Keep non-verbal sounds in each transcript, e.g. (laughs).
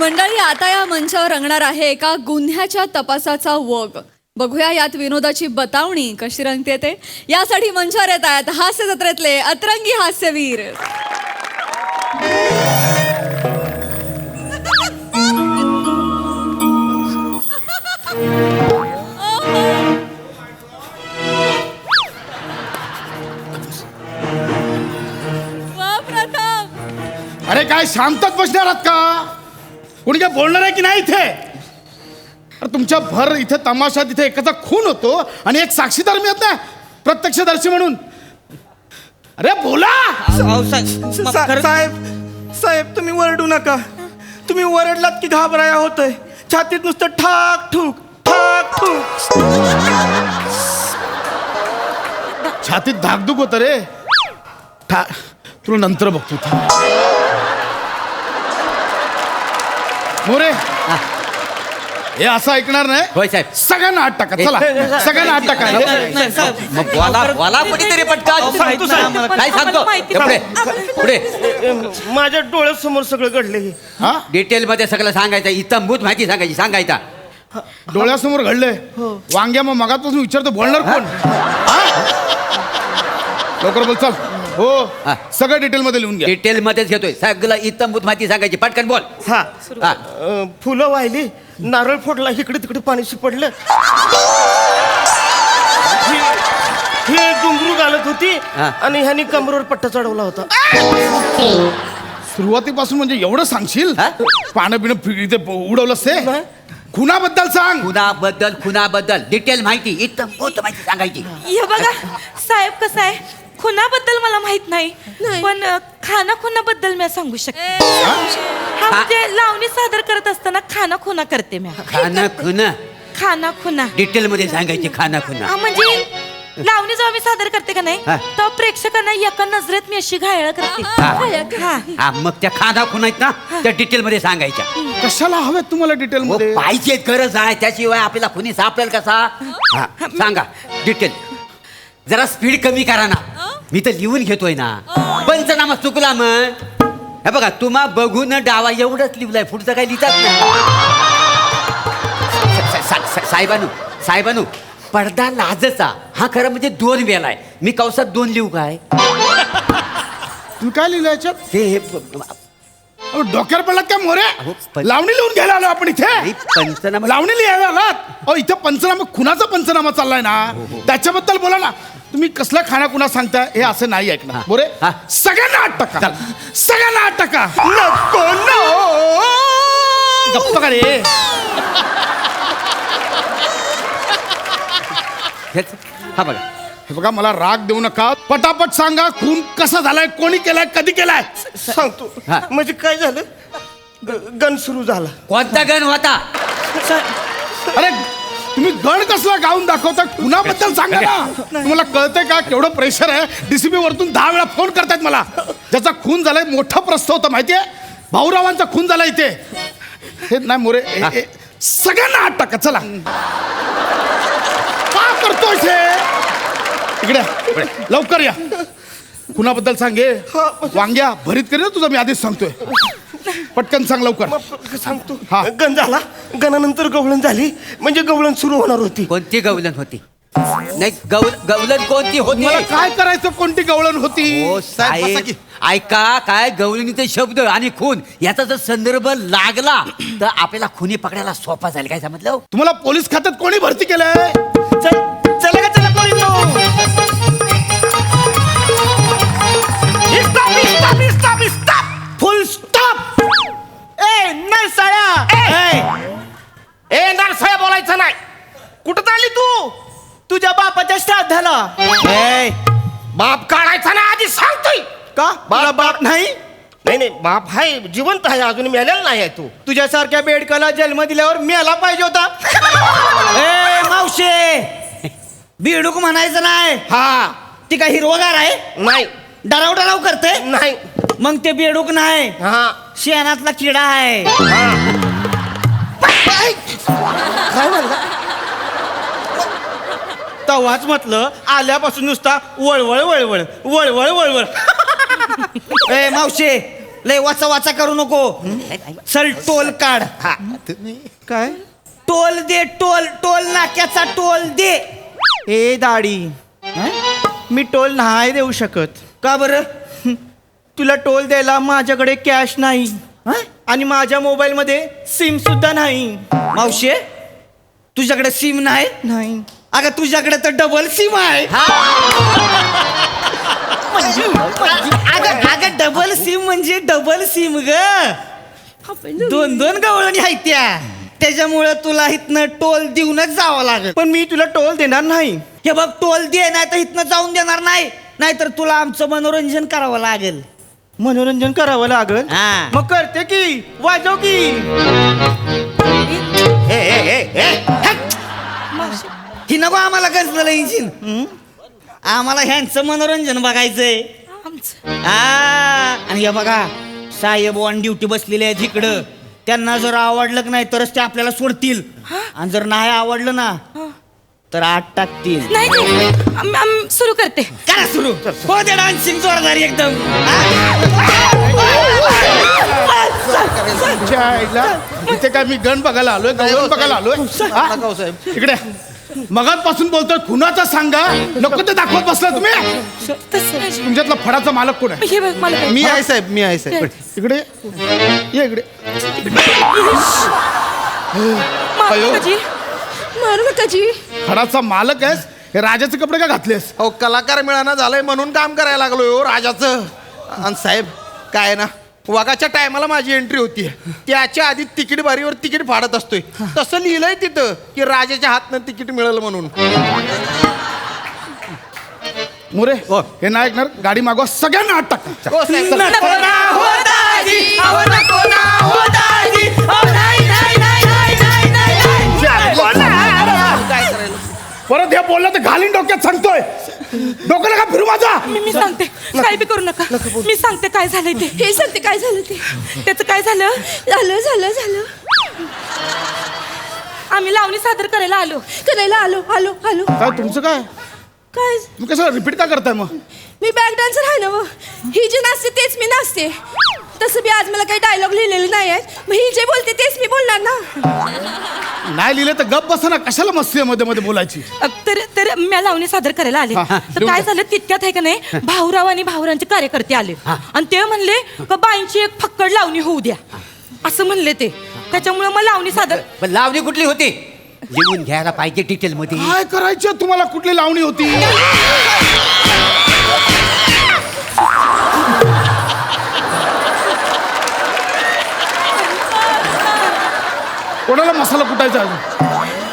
मंडळी आता या मंचावर रंगणार आहे एका गुन्ह्याच्या तपासाचा वग. बघूया यात विनोदाची बतावणी कशी रंगते ते. यासाठी मंचावर येत आहेत हास्य जत्रेतले अतरंगी हास्यवीर. अरे काय शांतच बसणार आहात का? कोणी काय बोलणार आहे की नाही इथे? अरे तुमच्या भर इथे तमाशा तिथे एकाचा खून होतो आणि एक साक्षीदार मिळत ना प्रत्यक्षदर्शी म्हणून. अरे बोला! अहो, साहेब खरंच- साहेब साहेब तुम्ही वरडू नका. तुम्ही वरडलात की घाबराया होतय. छातीत नुसतं ठाक ठूक ठाक ठूक. छातीत धाकधूक होत रे. ठा तुला नंतर बघतो थांब. मोरे. हे. असं ऐकणार नाही. होय साहेब. सगळ्यांना आठ टाका. चला. सगळ्यांना आठ टाका. नाही, नाही, साहेब. मग बोला बोला कोणीतरी पटकन सांगतो, सांगतो हे पुढे. पुढे. माझ्या डोळ्यासमोर सगळं घडले हे. हा डिटेल मध्ये सगळं सांगायचं. इतंभूत माहिती सांगायची. सांगायचा. डोळ्यासमोर घडले वांग्या मग मगापासून विचारतो बोलणार कोण? हा? लवकर बोल चल. हो. हा. सगळं डिटेल मध्ये लिहून घ्या. डिटेल मध्येच घेतोय. सगळं इतंभूत माहिती सांगायची. पटकन बोल. हा. हा. अं, फुलं वाहिली नारळ फोडला इकडे तिकडे पाणी शिपडलं. ही- ही डुंगरू घालत होती हा. आणि ह्यानी कमरेवर पट्टा चढवला होता. सुरुवातीपासून म्हणजे एवढं सांगशील? हा? पानं पिणं फि- इथे उडवलंस ते? नाही. खुनाबद्दल सांग. खुनाबद्दल खुनाबद्दल. डिटेल माहिती. इतंभूत माहिती सांगायची. हे बघा साहेब कसं आहे? खुनाबद्दल मला माहीत नाही पण खाना खुनाबद्दल मी सांगू शकते. हा म्हणजे लावणी सादर करत असताना खाना खुना करते मी. खाना खुना? खाना खुना. डिटेल मध्ये सांगायची खाना खुना. हा म्हणजे लावणी जेव्हा मी सादर करते का नाही हा. तेव्हा प्रेक्षकांना एका नजरेत मी अशी घायल करते. हा. हा. मग त्या खाना खुना आहेत ना त्या डिटेल मध्ये सांगायच्या. कशाला हव्यात तुम्हाला डिटेल हो, मध्ये? पाहिजे गरज आहे त्याशिवाय आपल्याला कुणी सापडेल कसा? हा, सांगा डिटेल जरा स्पीड कमी करा ना. मी तर लिहून घेतोय ना. पंचनामा चुकला मग. हे बघा तुम्हा बघून डावा एवढंच लिहिलंय पुढचं काही लिहितात ना साहेबानू साहेबानू पडदा लाजचा. हा खरं म्हणजे दोन वेळा आहे. मी कौसात दोन लिहू काय? तुम्ही काय लिहिलं याच्यात? ते हे अहो, डोक्यावर पडलात काय मोरे? अहो, पण- लावणी लिहून घ्यायला आलो आपण इथे. पंचनामा लावणी लिहायला आलात? अहो इथे पंचनामा खुनाचा पंचनामा चाललाय ना? त्याच्याबद्दल बोला ना. तुम्ही कसला खाना कुणा सांगता हे असं नाही ऐकणार. हा. मोरे हा. सगळ्यांना आठ टक्का. सगळ्यांना आठ टक्का. नको नो! गप्प का रे? हेच- हा बघा. हे बघा मला राग देऊ नका. पटापट सांगा खून कसा झालाय कोणी केलाय कधी केलाय? सांगतो. हा. म्हणजे काय झालं? ग- गण सुरू झाला. कोणता गण होता? अरे तुम्ही गण कसला गाऊन दाखवता? कुणाबद्दल सांगा ना. तुम्हाला कळतंय का केवढं प्रेशर आहे? डीसीपी वरतून दहा वेळा फोन करतायत मला. ज्याचा खून झालाय मोठा प्रश्न होता माहितीये? भाऊरावांचा खून झाला इथे. हे नाही मोरे हे- हे- सगळ्यांना आठ टाका चला. का करतोय हे? इकडे या. लवकर या. कुणाबद्दल सांगे वांग्या भरीत करी ना तुझं मी आधीच सांगतोय. पटकन सांग लवकर. मग सांगतो. हा. गण झाला. गणानंतर गवळण झाली. म्हणजे गवळण सुरू होणार होती. कोणती गवलन होती? नाही गवल गवलन कोणती होती? मला काय करायचं? कोणती गवळण होती? ओ साहेब ऐका काय गवलनीचे शब्द आणि खून याचा जर संदर्भ लागला तर आपल्याला खुनी पकडायला सोपा जाईल. काय समजलं? हो? तुम्हाला पोलीस खात्यात कोणी भरती केलंय? चल ए नरसाळ्या बोलायचं नाही. कुठं चालली तू? तुझ्या बापाच्या श्राद्धाला. ए बाप काढायचा ना आधी सांगतोय. का? मला बाप नाही? नाही नाही बाप आहे जिवंत आहे अजून मेलेला नाही आहे तू. तुझ्यासारख्या बेडकाला जन्म दिल्यावर मेला पाहिजे होता. (laughs) ए मावशे बेडूक म्हणायचं नाही. हा. ती काय हिरवगार आहे? नाही. डराव डराव करते? नाही. मग ते बेडूक नाही. हा. शेणातला किडा आहे. काय म्हणला तवाच म्हटलं आल्यापासून नुसता वळवळ वळवळ वळवळ वळवळ. (laughs) ए मावशे लय वाचा वाचा करू नको. चल टोल काढ. काय? टोल दे टोल टोल नाक्याचा टोल दे. ए दाढी. मी टोल नाही देऊ शकत. का बरं? तुला टोल द्यायला माझ्याकडे कॅश नाही. आणि माझ्या मोबाईल मध्ये सिम सुद्धा नाही. मावशे तुझ्याकडे सिम नाही? नाही. अगं तुझ्याकडे तर डबल सिम आहे. अगं अगं डबल सिम म्हणजे डबल सिम ग. दोन दोन गवळणी आहेत त्या. त्याच्यामुळं तुला इथनं टोल देऊनच जावं लागेल. पण मी तुला टोल देणार नाही. हे बघ टोल दे नाही तर इथनं जाऊन देणार नाही. नाहीतर तुला आमचं मनोरंजन करावं लागेल. मनोरंजन करावं लागल. हा. मग करते की वाजव की. ही. नको आम्हाला कसलं इंजिन आम्हाला ह्यांचं मनोरंजन बघायचंय. आमचं. आ, आणि हे बघा साहेब ऑन ड्युटी बसलेले आहेत इकडं. त्यांना जर आवडलं की नाही तरच ते आपल्याला सोडतील. आणि जर नाही आवडलं ना तर आठ टाकतील नाही नाही. आम- आम- सुरू करते. करा सुरू. हो दे डान्सिंग जोरदार एकदम. तुमच्या आईला इथे काय मी गण बघायला आलोय? गवळण बघायला आलोय? हा? इकडे. मगातपासून बोलतोय खुनाचा सांगा. नको ते दाखवत बसला तुम्ही. तसं नाही. तुमच्यातला फडाचा मालक कोण आहे? हे बघ मला मी आहे साहेब मी आहे साहेब. इकडे ये इकडे. मारू नका जी. मारू नका जी. फडाचा मालक आहेस हे राजाचे कपडे का घातलेस? अहो कलाकार मिळाना झालंय म्हणून काम करायला लागलोय हो राजाचं. आणि साहेब काय ना वाघाच्या टायमाला माझी एंट्री होती. त्याच्या आधी तिकीट बारीवर तिकीट फाडत असतोय. तसं लिहिलंय तिथं की राजाच्या हातनं तिकीट मिळेल म्हणून. मोरे हे नाही ऐकणार गाडी मागवा सगळ्यांना आत टाका. हो साहेब नको ना, हो दाजी, अहो नको ना, हो दाजी, परत हे बोललं तर घालीन डोक्यात सांगतोय. डोकं नका फिरू माझा. मी मी सांगते. काय बी करू नका. मी सांगते काय झालंय ते. हे सांगते काय झालं ते. त्याचं काय झालं? झालं झालं झालं. आम्ही लावणी सादर करायला आलो. करायला आलो आलो आलो. काय तुमचं काय? काय? तुम्ही कसं रिपीट का करताय मग? मी बॅक डान्सर आहे ना मग ही जी नाचते तेच मी नाचते. तसं बी आज मला काही डायलॉग लिहिलेले नाही आहेत मग ही जे बोलते तेच मी बोलणार ना? नाही लिहिलं तर गप बसा ना. कशाला मस्ती मध्ये मध्ये बोलायची? अ, तर तर मी लावणी सादर करायला आले. हा, हा, तर काय. झालं तितक्यात आहे का नाही भाऊराव आणि भाऊरांचे कार्यकर्ते आले. आणि ते म्हणले का बाईंची एक फक्कड लावणी होऊ द्या. असं म्हणले ते. त्याच्यामुळे मग लावणी सादर पण लावणी कुठली होती? लिहून घ्यायला पाहिजे डिटेल मध्ये. काय करायचं? तुम्हाला कुठली लावणी होती? (laughs) (laughs) कोणाला मसाला कुटायचा अजून?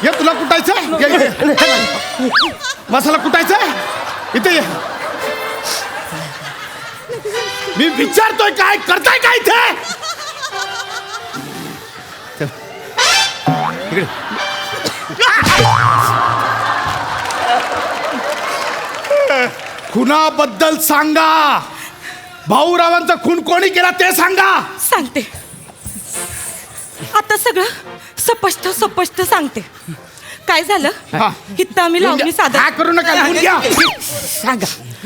ये तुला कुटायचा? ये, मसाला कुटायचा इथे ये. मी विचारतोय काय? करताय काय इथे? खुनाबद्दल सांगा. भाऊरावांचा खून कोणी केला ते सांगा. सांगते. आता सगळं स्पष्ट स्पष्ट सांगते. काय झालं? हा. इथं आम्ही लावणी सादर करू नका लिहून घ्या सांगा.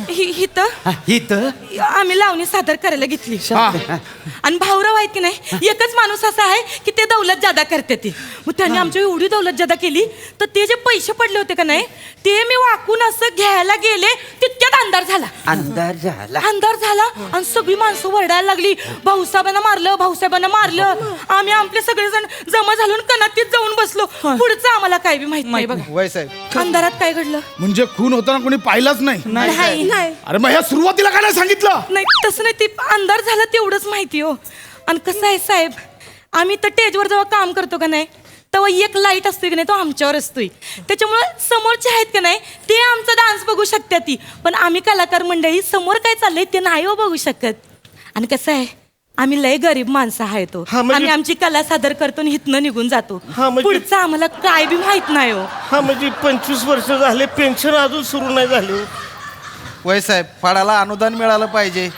हि- इथं आम्ही लावणी सादर करायला घेतली. हा. आणि भाऊराव आहेत की नाही एकच माणूस असा आहे की ते दौलत जादा करते ती. मग त्यांनी आमची एवढी दौलत जादा केली तर ते जे पैसे पडले होते का नाही ते मी वाकून असं घ्यायला गेले तितक्यात अंधार झाला. अंदाज झाला. अंधार झाला आणि सगळी माणसं वरडायला लागली. भाऊसाहेबांना मारलं भाऊसाहेबांना मारलं. आम्ही आपले सगळेजण जमा झालून कनातीत जाऊन बसलो. पुढचं आम्हाला काय बी माहीत नाही बघा. वय साहेब. अंधारात काय घडलं? म्हणजे खून होताना कोणी पाहिलंच नाही. नाही नाही. अरे मग ह्या सुरुवातीला काय नाही सांगितलं? नाही तसं नाही. ते अंधार झाला तेवढंच माहिती हो. आणि कसं आहे साहेब आम्ही तर टेजवर जेव्हा काम करतो का नाही तेव्हा एक लाइट असते की नाही तो आमच्यावर असतोय. त्याच्यामुळं समोरचे आहेत का नाही ते आमचा डान्स बघू शकतात ती. पण आम्ही कलाकार मंडळी समोर काय चाललंय ते नाही हो बघू शकत. आणि कसं आहे आम्ही लय गरीब माणसं आहे तो. हा, म्हणजे- आम्ही आमची कला सादर करतो आणि हिथनं निघून जातो. हा, म्हणजे- पुढचं आम्हाला काय बी माहीत नाही हो. हा म्हणजे पंचवीस वर्ष झाले पेन्शन अजून सुरू नाही झाले वय साहेब फाडाला अनुदान मिळालं पाहिजे.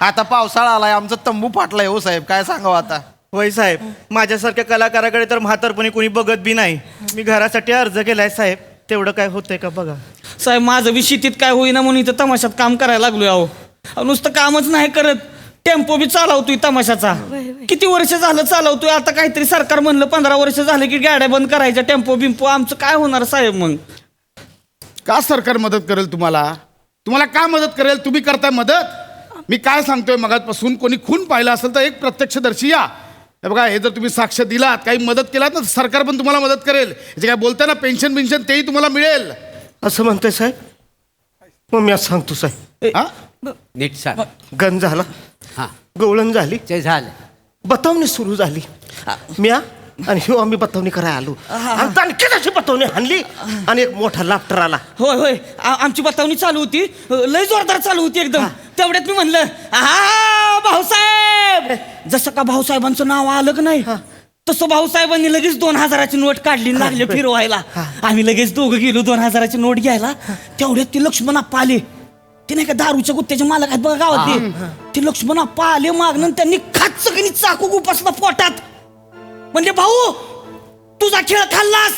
आता पावसाळा आलाय आमचा तंबू फाटलाय हो साहेब. काय सांगावं आता? वय साहेब. माझ्यासारख्या कलाकाराकडे तर म्हातारपणी कोणी बघत बी नाही. मी घरासाठी अर्ज केलाय साहेब. तेवढं काय होतंय का बघा. साहेब माझं बी शेतीत काय होईना म्हणून इथं तमाशात काम करायला लागलोय अहो. अहो नुसतं कामच नाही करत. टेम्पो बी चालवतोय तमाशाचा. किती वर्ष झालं चालवतोय? आता काहीतरी सरकार म्हणलं पंधरा वर्ष झालं की गाड्या बंद करायच्या टेम्पो बिम्पो. आमचं काय होणार साहेब मग? का सरकार मदत करेल तुम्हाला? तुम्हाला का मदत करेल? तुम्ही करताय मदत? मी काय सांगतोय मगातपासून कोणी खून पाहिला असेल तर एक प्रत्यक्षदर्शी या. बघा हे जर तुम्ही साक्ष दिलात काही मदत केलात ना तर सरकार पण तुम्हाला मदत करेल. जे काय बोलताय ना पेन्शन पेन्शन तेही तुम्हाला मिळेल. असं म्हणतोय साहेब? मग मी आज सांगतो साहेब. हा? नीट सांग. गण झाला. हा. गवळण झाली. ते झालं. बतावणी सुरू झाली. म्या आणि ह्यो आम्ही बतावणी करायला आलो. आणि आणखी अशी बतावणी हाणली आणि एक मोठा लाफ्टर आला. होय होय. आ- आमची बतावणी चालू होती. लय जोरदार चालू होती एकदम. तेवढ्यात मी म्हणलं हा भाऊसाहेब! जसं का भाऊसाहेबांचं नाव आलं का नाही तसं भाऊसाहेबांनी लगेच दोन हजाराची नोट काढली आणि लागले फिरवायला. आम्ही लगेच दोघं गेलो दोन हजाराची नोट घ्यायला. तेवढ्यात ती लक्ष्मण आप्पा आले. ते नाही का दारूच्या गुत्त्याचे मालक आहेत बघा गावात ते. ते लक्ष्मण आप्पा आले मागणं आणि त्यांनी खात सगळी चाकू गुपासला पोटात. म्हणजे भाऊ तुझा खेळ खाल्लास?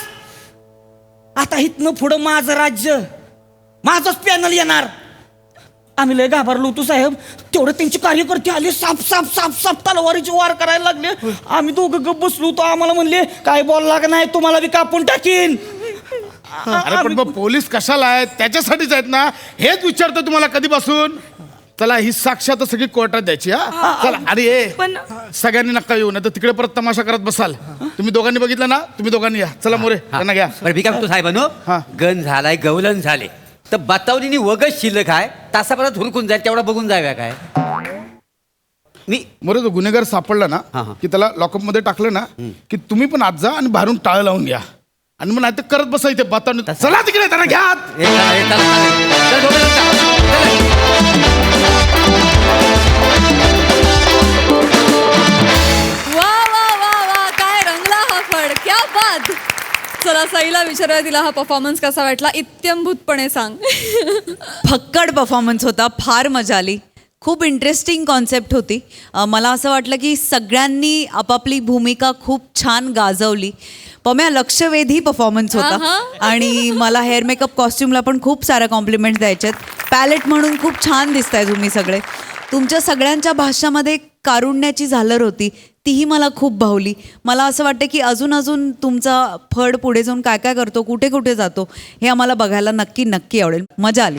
आता इथनं पुढं माझं राज्य माझंच पॅनल येणार. आम्ही लय घाबरलो तू साहेब. तेवढं त्यांची कार्यकर्ते आले साप साप साप साप तलवारीची वार करायला लागले. आम्ही दोघं गप बसलो होतो आम्हाला म्हणले काय बोलला का नाही तुम्हाला बी कापून टाकीन. अरे पण मग पोलीस कशाला आहेत? त्याच्यासाठीच आहेत ना? हेच विचारतो तुम्हाला कधीपासून? चला ही साक्षात सगळी कोर्टात द्यायची हा चला अरे सगळ्यांनी नका येऊ ना तर तिकडे परत तमाशा करत बसाल तुम्ही दोघांनी बघितलं ना तुम्ही दोघांनी या चला मोरे. त्यांना घ्या बरं मी काय म्हणतो साहेबांनो हा. गण झालाय गवलन झाले तर बतावलीनी वगच शिल्लक आहे तासाभरात हुरकून जाईल तेवढा बघून जाव्या काय मी मोरे तो गुन्हेगार सापडला ना हा. की त्याला लॉकअपमध्ये टाकलं ना की तुम्ही पण आत जा आणि बाहेरून टाळ लावून घ्या आणि मग नाही करत बसा इथे बातावणी चला तिकडे त्यांना घ्या आत. हे चला, हे चला, चला. चल, दोघं जण चला. बात चला सईला विचारूया तिला हा परफॉर्मन्स कसा वाटला. इत्यंभूतपणे सांग. फक्कड परफॉर्मन्स होता फार मजा आली. खूप इंटरेस्टिंग कॉन्सेप्ट होती. अ, मला असं वाटलं की सगळ्यांनी आपापली भूमिका खूप छान गाजवली. पम्या लक्षवेधी परफॉर्मन्स होता. आहा. आणि मला हेअर मेकअप कॉस्ट्युमला पण खूप साऱ्या कॉम्प्लिमेंट द्यायच्यात पॅलेट म्हणून खूप छान दिसताय तुम्ही सगळे. तुमच्या सगळ्यांच्या भाषामध्ये कारुण्याची झालर होती. तीही मला खूप भावली. मला असं वाटतं की अजून अजून तुमचा फड पुढे जाऊन काय काय करतो कुठे कुठे जातो हे आम्हाला बघायला नक्की नक्की आवडेल. मजा आली.